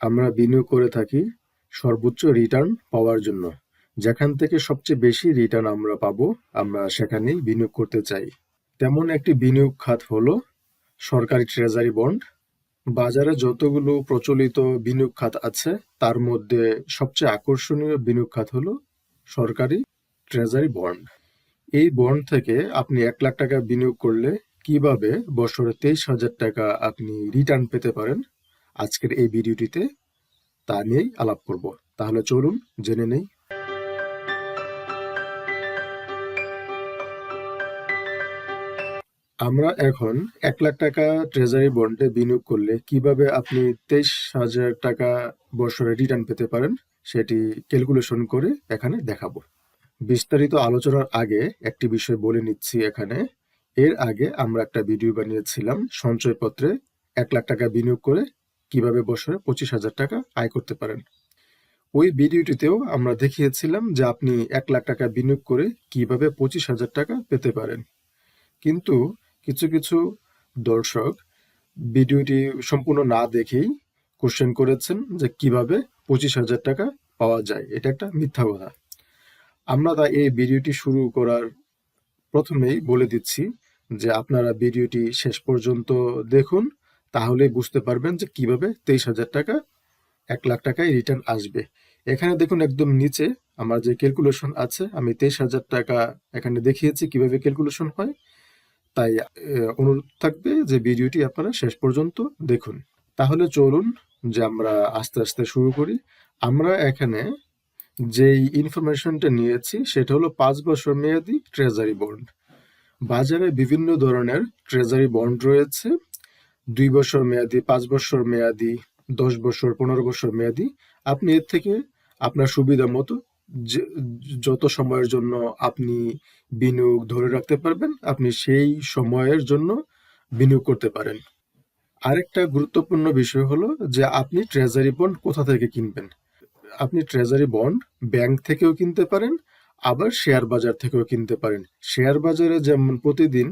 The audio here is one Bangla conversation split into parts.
আমরা বিনিয়োগ করে থাকি সর্বোচ্চ রিটার্ন পাওয়ার জন্য। যেখান থেকে সবচেয়ে বেশি রিটার্ন আমরা পাবো, আমরা সেখানেই বিনিয়োগ করতে চাই। তেমন একটি বিনিয়োগ খাত হলো সরকারি ট্রেজারি বন্ড বাজারে যতগুলো প্রচলিত বিনিয়োগ খাত আছে, তার মধ্যে সবচেয়ে আকর্ষণীয় বিনিয়োগ খাত হলো সরকারি ট্রেজারি বন্ড এই বন্ড থেকে আপনি এক লাখ টাকা বিনিয়োগ করলে কীভাবে বছরে তেইশ হাজার টাকা আপনি রিটার্ন পেতে পারেন? আজকের এই ভিডিওটিতে তা নিয়েই আলাপ করব। তাহলে চলুন জেনে নেই। আমরা এখন এক লাখ টাকা ট্রেজারি বন্ডে বিনিয়োগ করলে কীভাবে আপনি তেইশ হাজার টাকা বছরে রিটার্ন পেতে পারেন, সেটি ক্যালকুলেশন করে এখানে দেখাবো। বিস্তারিত আলোচনার আগে একটি বিষয় বলে নিচ্ছি এখানে। এর আগে আমরা একটা ভিডিও বানিয়েছিলাম সঞ্চয়পত্রে এক লাখ টাকা বিনিয়োগ করে কীভাবে বছরে পঁচিশ হাজার টাকা আয় করতে পারেন। ওই ভিডিওটিতেও আমরা দেখিয়েছিলাম যে আপনি এক লাখ টাকা বিনিয়োগ করে কীভাবে পঁচিশ হাজার টাকা পেতে পারেন। কিন্তু কিছু কিছু দর্শক ভিডিওটি সম্পূর্ণ না দেখেই কোশ্চেন করেছেন যে কীভাবে পঁচিশ হাজার টাকা পাওয়া যায়। এটা একটা মিথ্যা কথা। আমরা তাই এই ভিডিওটি শুরু করার প্রথমেই বলে দিচ্ছি যে আপনারা ভিডিওটি শেষ পর্যন্ত দেখুন। তাহলেই বুঝতে পারবেন যে কীভাবে তেইশ হাজার টাকা, এক লাখ টাকায় রিটার্ন আসবে। এখানে দেখুন একদম নিচে আমার যে ক্যালকুলেশন আছে, আমি তেইশ হাজার টাকা এখানে দেখিয়েছি কীভাবে ক্যালকুলেশন হয়। তাই অনুরোধ থাকবে যে ভিডিওটি আপনারা শেষ পর্যন্ত দেখুন। তাহলে চলুন যে আমরা আস্তে আস্তে শুরু করি। আমরা এখানে যেই ইনফরমেশনটা নিয়েছি, সেটা হলো পাঁচ বছর মেয়াদি ট্রেজারি বন্ড বাজারে বিভিন্ন ধরনের ট্রেজারি বন্ড রয়েছে। দুই বছর মেয়াদি, পাঁচ বছর মেয়াদি, দশ বছর, পনেরো বছর মেয়াদি, আপনি এর থেকে আপনার সুবিধা মতো যত সময়ের জন্য আপনি বিনিয়োগ ধরে রাখতে পারবেন, আপনি সেই সময়ের জন্য বিনিয়োগ করতে পারেন। আরেকটা গুরুত্বপূর্ণ বিষয় হলো যে, আপনি ট্রেজারি বন্ড কোথা থেকে কিনবেন? আপনি ট্রেজারি বন্ড ব্যাংক থেকেও কিনতে পারেন, আবার শেয়ার বাজার থেকেও কিনতে পারেন। শেয়ার বাজারে যেমন প্রতিদিন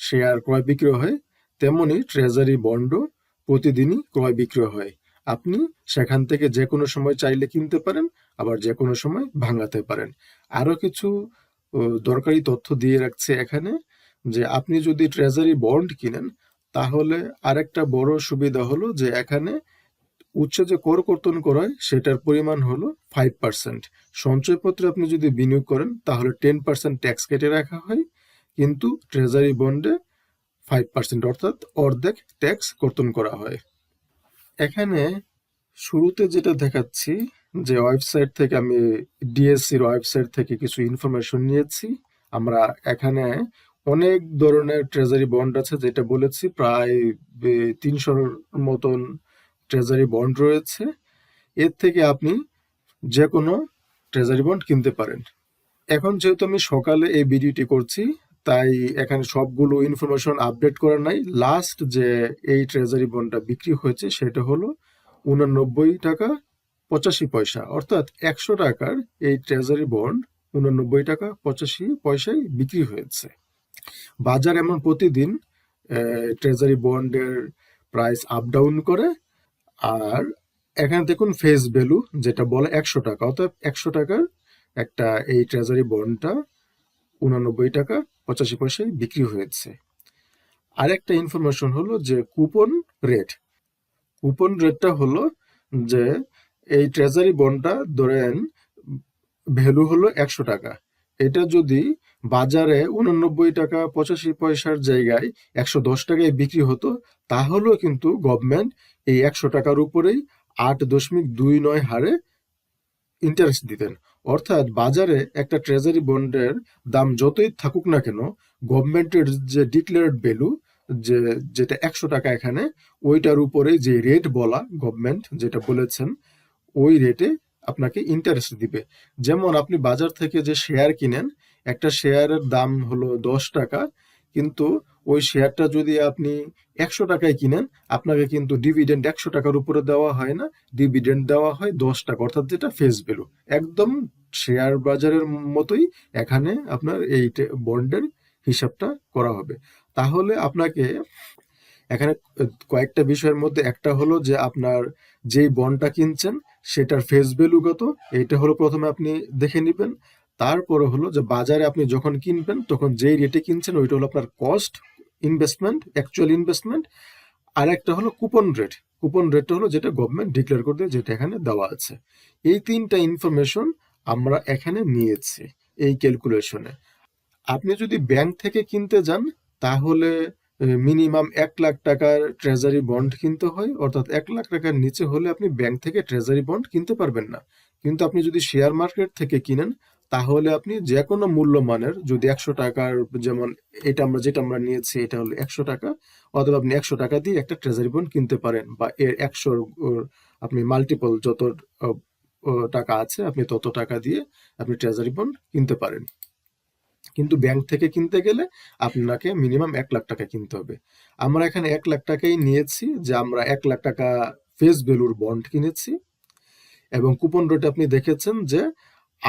শেয়ার ক্রয় বিক্রয় হয় তেমনি ট্রেজারি বন্ডও প্রতিদিনই ক্রয় বিক্রয় হয়। আপনি সেখান থেকে যে কোনো সময় চাইলে কিনতে পারেন, আবার যে কোনো সময় ভাঙাতে পারেন। আরও কিছু দরকারি তথ্য দিয়ে রাখছে এখানে যে আপনি যদি ট্রেজারি বন্ড কিনেন, তাহলে আরেকটা বড় সুবিধা হলো যে এখানে উচ্চ যে কর কর্তন করা হয় সেটার পরিমাণ হলো ফাইভ পার্সেন্ট সঞ্চয়পত্রে আপনি যদি বিনিয়োগ করেন, তাহলে টেন পার্সেন্ট ট্যাক্স কেটে রাখা হয়। কিন্তু ট্রেজারি বন্ডে ফাইভ পার্সেন্ট অর্থাৎ অর্ধেক ট্যাক্স কর্তন করা হয়। এখানে শুরুতে যেটা দেখাচ্ছি, যে ওয়েবসাইট থেকে আমি ডিএসসির ওয়েবসাইট থেকে কিছু ইনফরমেশন নিয়েছি। আমরা এখানে অনেক ধরনের ট্রেজারি বন্ড আছে, যেটা বলেছি, প্রায় তিনশোর মতন ট্রেজারি বন্ড রয়েছে। এর থেকে আপনি যে কোনো ট্রেজারি বন্ড কিনতে পারেন। এখন যেহেতু আমি সকালে এই ভিডিওটি করছি তাই এখানে সবগুলো ইনফরমেশন আপডেট করা নাই। লাস্ট যে এই ট্রেজারি বন্ডটা বিক্রি হয়েছে, সেটা হলো উননব্বই টাকা পঁচাশি পয়সা। অর্থাৎ একশো টাকার এই ট্রেজারি বন্ড উননব্বই টাকা পঁচাশি পয়সায় বিক্রি হয়েছে। বাজার এমন প্রতিদিন ট্রেজারি বন্ডের প্রাইস আপ ডাউন করে। আর এখানে দেখুন ফেস ভ্যালু যেটা বলে একশো টাকা। অর্থাৎ একশো টাকার একটা এই ট্রেজারি বন্ডটা উনানব্বই টাকা পঁচাশি পয়সায় বিক্রি হয়েছে। আরেকটা ইনফরমেশন হলো যে কুপন রেট কুপন রেটটা হলো যে এই ট্রেজারি বন্ডটা ধরেন ভ্যালু হলো একশো টাকা। এটা যদি বাজারে উননব্বই টাকা, পঁচাশি পয়সার জায়গায় একশো দশ টাকায় বিক্রি হতো, তাহলেও কিন্তু গভর্নমেন্ট এই একশো টাকার উপরেই আট দশমিক দুই নয় হারে ইন্টারেস্ট দিতেন। অর্থাৎ বাজারে একটা ট্রেজারি বন্ডের দাম যতই থাকুক না কেন গভর্নমেন্টের যে ডিক্লেয়ার্ড ভ্যালু যে, যেটা একশো টাকা এখানে, ওইটার উপরে যে রেট বলা গভর্নমেন্ট যেটা বলেছেন, ওই রেটে আপনাকে ইন্টারেস্ট দিবে। যেমন আপনি বাজার থেকে যে শেয়ার কিনেন, একটা শেয়ারের দাম হলো দশ টাকা, কিন্তু ওই শেয়ারটা যদি আপনি একশো টাকায় কিনেন, আপনাকে কিন্তু ডিভিডেন্ড একশো টাকার উপরে দেওয়া হয় না। ডিভিডেন্ড দেওয়া হয় দশ টাকা, অর্থাৎ যেটা ফেস ভ্যালু একদম শেয়ার বাজারের মতোই এখানে আপনার এই বন্ডের হিসাবটা করা হবে। তাহলে আপনাকে এখানে কয়েকটা বিষয়ের মধ্যে একটা হলো যে আপনার যেই বন্ডটা কিনছেন, সেটার ফেস ভ্যালু কত? এইটা হলো প্রথমে আপনি দেখে নেবেন। তারপরে হলো যে বাজারে আপনি যখন কিনবেন, তখন যেই রেটে কিনছেন, ওইটা হলো আপনার কস্ট ইনভেস্টমেন্ট অ্যাকচুয়াল ইনভেস্টমেন্ট আর একটা হলো কুপন রেট কুপন রেটটা হলো যেটা গভর্নমেন্ট ডিক্লেয়ার করতে যেটা এখানে দেওয়া আছে। এই তিনটা ইনফরমেশন আমরা এখানে নিয়েছি এই ক্যালকুলেশনে আপনি যদি ব্যাংক থেকে কিনতে যান, তাহলে মিনিমাম এক লাখ টাকার ট্রেজারি বন্ড কিনতে হয়, অর্থাৎ এক লাখ টাকার নিচে হলে আপনি ব্যাংক থেকে ট্রেজারি বন্ড কিনতে পারবেন না। কিন্তু আপনি যদি শেয়ার মার্কেট থেকে কিনেন তাহলে আপনি যে কোনো মূল্যমানের যদি একশো টাকার যেমন এটা আমরা যেটা আমরা নিয়েছি, এটা হলো একশো টাকা, অথবা আপনি একশো টাকা দিয়ে একটা ট্রেজারি বন্ড কিনতে পারেন বা এর একশোর আপনি মাল্টিপল যত টাকা আছে, আপনি তত টাকা দিয়ে আপনি ট্রেজারি বন্ড কিনতে পারেন। কিন্তু ব্যাংক থেকে কিনতে গেলে আপনাকে মিনিমাম এক লাখ টাকা কিনতে হবে। আমরা এখানে এক লাখ টাকাই নিয়েছি যে আমরা এক লাখ টাকা ফেস ভ্যালুর বন্ড কিনেছি এবং কুপন রেট আপনি দেখেছেন যে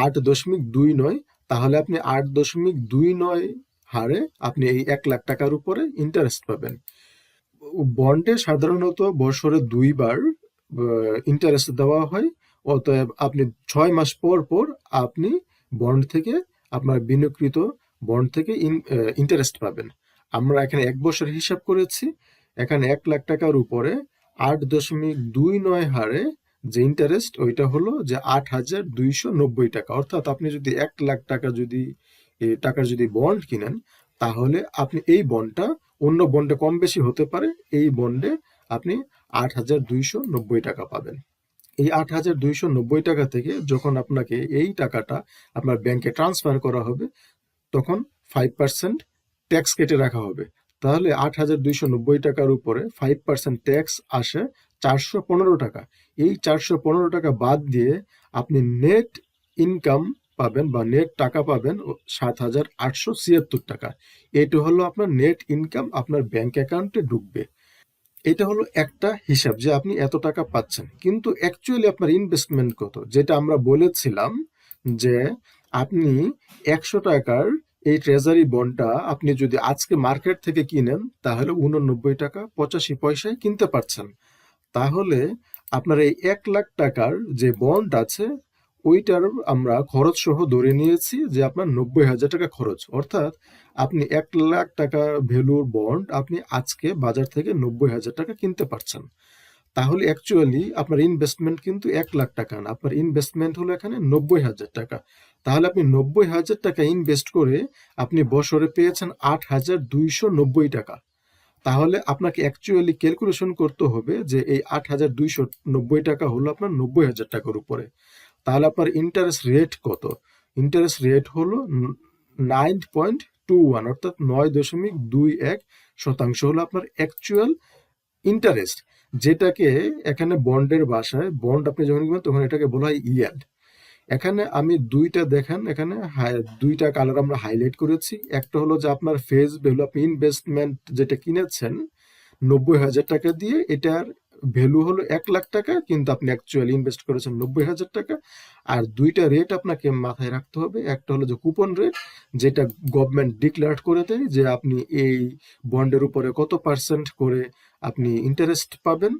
আট দশমিক দুই নয়, তাহলে আপনি আট দশমিক দুই নয় হারে আপনি এই এক লাখ টাকার উপরে ইন্টারেস্ট পাবেন। বন্ডে সাধারণত বছরে দুইবার ইন্টারেস্ট দেওয়া হয়, অতএব আপনি ছয় মাস পর পর আপনি বন্ড থেকে আপনার বিনিয়োগকৃত বন্ড থেকে ইন্টারেস্ট পাবেন। আমরা এখানে এক বছর হিসাব করেছি, এখানে এক লাখ টাকার উপরে আট দশমিক দুই নয় হারে যে ইন্টারেস্ট ওইটা হলো যে আট হাজার দুইশো নব্বই টাকা। অর্থাৎ আপনি যদি এক লাখ টাকা যদি টাকার যদি বন্ড কিনেন, তাহলে আপনি এই বন্ডটা অন্য বন্ডে কম বেশি হতে পারে, এই বন্ডে আপনি আট হাজার দুইশো নব্বই টাকা পাবেন। এই আট হাজার দুইশো নব্বই টাকা থেকে যখন আপনাকে এই টাকাটা আপনার ব্যাংকে ট্রান্সফার করা হবে, তখন ফাইভ পার্সেন্ট ট্যাক্স কেটে রাখা হবে। তাহলে আট হাজার দুইশো নব্বই টাকার উপরে ফাইভ পার্সেন্ট ট্যাক্স আসে চারশো পনেরো টাকা। এই চারশো পনেরো টাকা বাদ দিয়ে আপনি নেট ইনকাম পাবেন বা নেট টাকা পাবেন সাত হাজার আটশো ছিয়াত্তর টাকা। এটা হলো আপনার নেট ইনকাম আপনার ব্যাংক অ্যাকাউন্টে ঢুকবে। এটা হলো একটা হিসাব যে আপনি এত টাকা পাচ্ছেন। কিন্তু অ্যাকচুয়ালি আপনার ইনভেস্টমেন্ট কত? যেটা আমরা বলেছিলাম যে আপনি একশো টাকার এই ট্রেজারি বন্ডটা আপনি যদি আজকে মার্কেট থেকে কিনেন, তাহলে উননব্বই টাকা পঁচাশি পয়সায় কিনতে পারছেন। তাহলে আপনার এই এক লাখ টাকার যে বন্ড আছে, ওইটার আমরা খরচ সহ ধরে নিয়েছি যে আপনার নব্বই হাজার টাকা খরচ। অর্থাৎ আপনি এক লাখ টাকা ভ্যালুর বন্ড আপনি আজকে বাজার থেকে নব্বই হাজার টাকা কিনতে পারছেন। তাহলে অ্যাকচুয়ালি আপনার ইনভেস্টমেন্ট কিন্তু এক লাখ টাকা না, আপনার ইনভেস্টমেন্ট হলো এখানে নব্বই হাজার টাকা। তাহলে আপনি নব্বই হাজার টাকা ইনভেস্ট করে আপনি বছরে পেয়েছেন আট হাজার দুইশো নব্বই টাকা। তাহলে আপনাকে অ্যাকচুয়ালি ক্যালকুলেশন করতে হবে যে এই আট হাজার দুইশো নব্বই টাকা হলো আপনার নব্বই হাজার টাকার উপরে। তাহলে আপনার ইন্টারেস্ট রেট কত? ইন্টারেস্ট রেট হলো নাইন পয়েন্ট টু ওয়ান অর্থাৎ নয় দশমিক দুই এক শতাংশ হলো আপনার অ্যাকচুয়াল ইন্টারেস্ট যেটাকে এখানে বন্ডের বাসায় বন্ড আপনি যখন কিনবেন তখন এটাকে বলা হয় ইয়াল্ড এখানে আমি দুইটা দেখেন, এখানে দুইটা কালার আমরা হাইলাইট করেছি। একটা হলো যে আপনার ফেজ ভ্যালু আপনি ইনভেস্টমেন্ট যেটা কিনেছেন, নব্বই হাজার টাকা দিয়ে, এটার ভ্যালু হলো এক লাখ টাকা, কিন্তু আপনি অ্যাকচুয়ালি ইনভেস্ট করেছেন নব্বই হাজার টাকা। আর দুইটা রেট আপনাকে মাথায় রাখতে হবে, একটা হলো যে কুপন রেট যেটা গভর্নমেন্ট ডিক্লেয়ার করে দেয় যে আপনি এই বন্ডের উপরে কত পার্সেন্ট করে আপনি ইন্টারেস্ট পাবেন।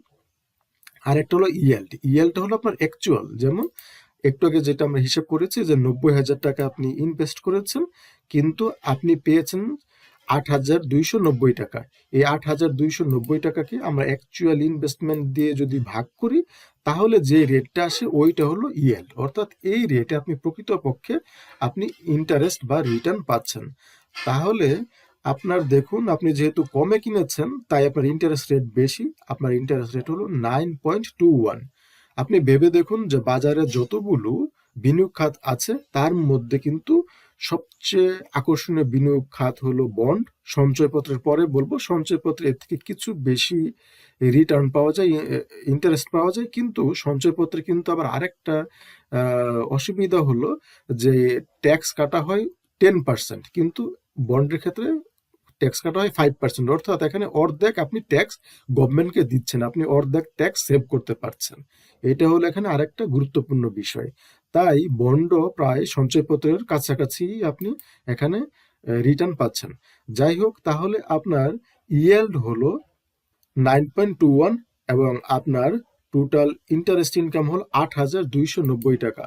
আর একটা হলো ইএলড ইএলটা হলো আপনার অ্যাকচুয়াল যেমন একটু আগে যেটা আমরা হিসেব করেছি যে নব্বই হাজার টাকা আপনি ইনভেস্ট করেছেন, কিন্তু আপনি পেয়েছেন আট হাজার দুইশো নব্বই টাকা। এই আট হাজার দুইশো নব্বই টাকাকে আমরা অ্যাকচুয়াল ইনভেস্টমেন্ট দিয়ে যদি ভাগ করি, তাহলে যে রেটটা আসে ওইটা হলো ইএল অর্থাৎ এই রেটে আপনি প্রকৃতপক্ষে আপনি ইন্টারেস্ট বা রিটার্ন পাচ্ছেন। তাহলে আপনার দেখুন, আপনি যেহেতু কমে কিনেছেন, তাই আপনার ইন্টারেস্ট রেট বেশি, আপনার ইন্টারেস্ট রেট হলো নাইন পয়েন্ট টু ওয়ান আপনি ভেবে দেখুন যে বাজারে যতগুলো বিনিয়োগ খাত আছে, তার মধ্যে কিন্তু সবচেয়ে আকর্ষণীয় বিনিয়োগ খাত হলো বন্ড। সঞ্চয়পত্রের পরে বলব, সঞ্চয়পত্রে এর থেকে কিছু বেশি রিটার্ন পাওয়া যায় ইন্টারেস্ট পাওয়া যায়। কিন্তু সঞ্চয়পত্রে কিন্তু আবার আরেকটা অসুবিধা হলো যে ট্যাক্স কাটা হয় টেন পার্সেন্ট কিন্তু বন্ডের ক্ষেত্রে ট্যাক্স কাটা হয় ফাইভ পার্সেন্ট অর্থাৎ এখানে অর্ধেক আপনি ট্যাক্স গভর্নমেন্টকে দিচ্ছেন, আপনি অর্ধেক ট্যাক্স সেভ করতে পারছেন। এটা হলো এখানে আরেকটা গুরুত্বপূর্ণ বিষয়। তাই বন্ড প্রায় সঞ্চয়পত্রের কাছাকাছি আপনি এখানে রিটার্ন পাচ্ছেন। যাই হোক, তাহলে আপনার ইয়েল্ড হলো নাইন পয়েন্ট টু ওয়ান এবং আপনার টোটাল ইন্টারেস্ট ইনকাম হল আট হাজার দুইশো নব্বই টাকা।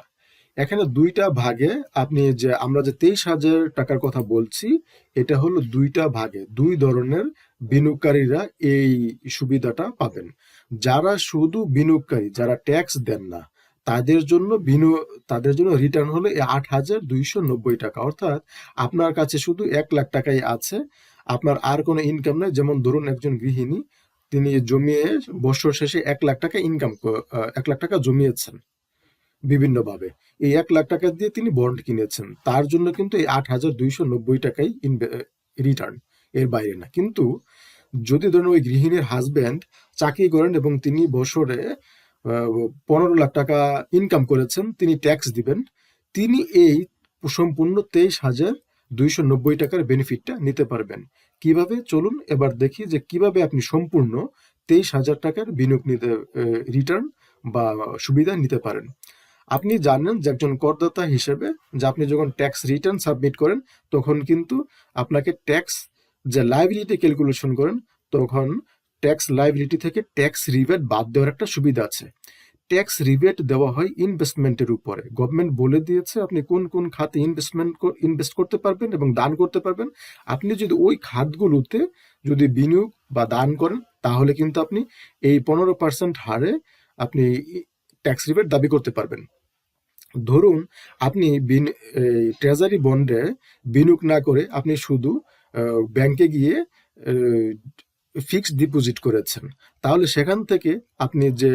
এখানে দুইটা ভাগে আপনি যে আমরা যে তেইশ হাজার টাকার কথা বলছি, এটা হলো দুইটা ভাগে। দুই ধরনের বিনিয়োগকারীরা এই সুবিধাটা পাবেন। যারা শুধু বিনিয়োগকারী, যারা ট্যাক্স দেন না, তাদের জন্য বিনিয়োগ তাদের জন্য রিটার্ন হলো আট হাজার দুইশো নব্বই টাকা। অর্থাৎ আপনার কাছে শুধু এক লাখ টাকাই আছে, আপনার আর কোনো ইনকাম নেই। যেমন ধরুন একজন গৃহিণী, তিনি জমিয়ে বছর শেষে এক লাখ টাকা ইনকাম এক লাখ টাকা জমিয়েছেন। বিভিন্নভাবে। এই এক লাখ টাকা দিয়ে তিনি বন্ড কিনেছেন। তার জন্য কিন্তু এই আট হাজার দুইশো নব্বই টাকাই রিটার্ন এর বাইরে না। কিন্তু যদি ধরুন ওই গৃহিণীর হাজব্যান্ড চাকরি করেন এবং তিনি বছরে পনেরো লাখ টাকা ইনকাম করেছেন, তিনি ট্যাক্স দিবেন, তিনি এই সম্পূর্ণ তেইশ হাজার দুইশো নব্বই টাকার বেনিফিটটা নিতে পারবেন। কীভাবে? চলুন এবার দেখি যে কীভাবে আপনি সম্পূর্ণ তেইশ হাজার টাকার বিনিয়োগ নিতে রিটার্ন বা সুবিধা নিতে পারেন। আপনি জানেন যে একজন করদাতা হিসেবে যে আপনি যখন ট্যাক্স রিটার্ন সাবমিট করেন, তখন কিন্তু আপনাকে ট্যাক্স যে লাইবিলিটি ক্যালকুলেশন করেন, তখন ট্যাক্স লাইবিলিটি থেকে ট্যাক্স রিবেট বাদ দেওয়ার একটা সুবিধা আছে। ট্যাক্স রিবেট দেওয়া হয় ইনভেস্টমেন্টের উপরে। গভর্নমেন্ট বলে দিয়েছে আপনি কোন কোন খাতে ইনভেস্টমেন্ট ইনভেস্ট করতে পারবেন এবং দান করতে পারবেন। আপনি যদি ওই খাতগুলোতে যদি বিনিয়োগ বা দান করেন, তাহলে কিন্তু আপনি এই পনেরো পার্সেন্ট হারে আপনি ট্যাক্স রিবেট দাবি করতে পারবেন। ধরুন, আপনি ট্রেজারি বন্ডে বিনিয়োগ না করে আপনি শুধু ব্যাংকে গিয়ে ফিক্সড ডিপোজিট করেছেন। তাহলে সেখান থেকে আপনি যে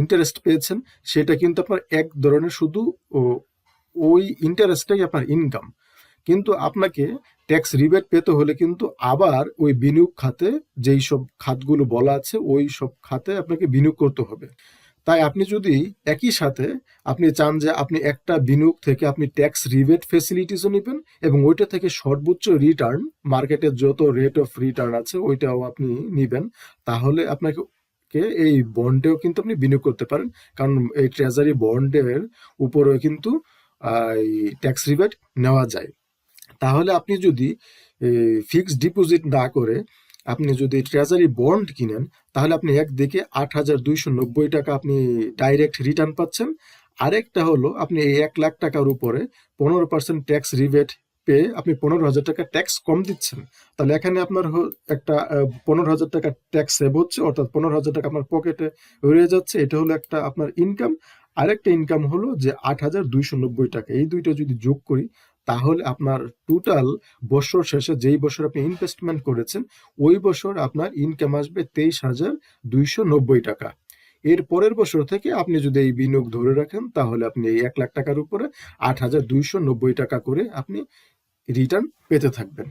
ইন্টারেস্ট পেয়েছেন, সেটা কিন্তু আপনার এক ধরনের শুধু ওই ইন্টারেস্টটাই আপনার ইনকাম কিন্তু আপনাকে ট্যাক্স রিবেট পেতে হলে কিন্তু আবার ওই বিনিয়োগ খাতে যেই সব খাতগুলো বলা আছে, ওই সব খাতে আপনাকে বিনিয়োগ করতে হবে। তাই আপনি যদি একই সাথে আপনি চান যে আপনি একটা বিনিয়োগ থেকে আপনি ট্যাক্স রিবেট ফেসিলিটিসও নেবেন এবং ওইটা থেকে সর্বোচ্চ রিটার্ন মার্কেটের যত রেট অফ রিটার্ন আছে, ওইটাও আপনি নেবেন, তাহলে আপনাকে এই বন্ডেও কিন্তু আপনি বিনিয়োগ করতে পারেন। কারণ এই ট্রেজারি বন্ডের উপরেও কিন্তু ট্যাক্স রিবেট নেওয়া যায়। তাহলে আপনি যদি ফিক্সড ডিপোজিট না করে আপনি যদি ট্রেজারি বন্ড কিনেন, তাহলে আপনি একদিকে আট হাজার দুইশো নব্বই টাকা আপনি ডাইরেক্ট রিটার্ন পাচ্ছেন। আরেকটা হলো, আপনি এই এক লাখ টাকার উপরে পনেরো পার্সেন্ট ট্যাক্স রিবেট পেয়ে আপনি পনেরো হাজার টাকা ট্যাক্স কম দিচ্ছেন। তাহলে এখানে আপনার একটা পনেরো হাজার টাকা ট্যাক্স সেভ হচ্ছে, অর্থাৎ পনেরো হাজার টাকা আপনার পকেটে রয়ে যাচ্ছে। এটা হলো একটা আপনার ইনকাম আরেকটা ইনকাম হলো যে আট হাজার দুইশো নব্বই টাকা। এই দুইটা যদি যোগ করি তাহলে আপনার টোটাল বছর শেষে যেই বছর আপনি ইনভেস্টমেন্ট করেছেন, ওই বছর আপনার ইনকাম আসবে তেইশ হাজার দুইশো নব্বই টাকা। এর পরের বছর থেকে আপনি যদি এই বিনিয়োগ ধরে রাখেন, তাহলে আপনি এই এক লাখ টাকার উপরে আট হাজার দুইশো নব্বই টাকা করে আপনি রিটার্ন পেতে থাকবেন।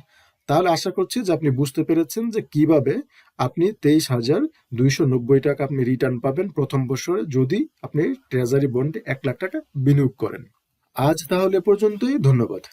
তাহলে আশা করছি যে আপনি বুঝতে পেরেছেন যে কীভাবে আপনি তেইশ হাজার দুইশো নব্বই টাকা আপনি রিটার্ন পাবেন প্রথম বছরে যদি আপনি ট্রেজারি বন্ডে এক লাখ টাকা বিনিয়োগ করেন। আজ তাহলে পর্যন্তই ধন্যবাদ।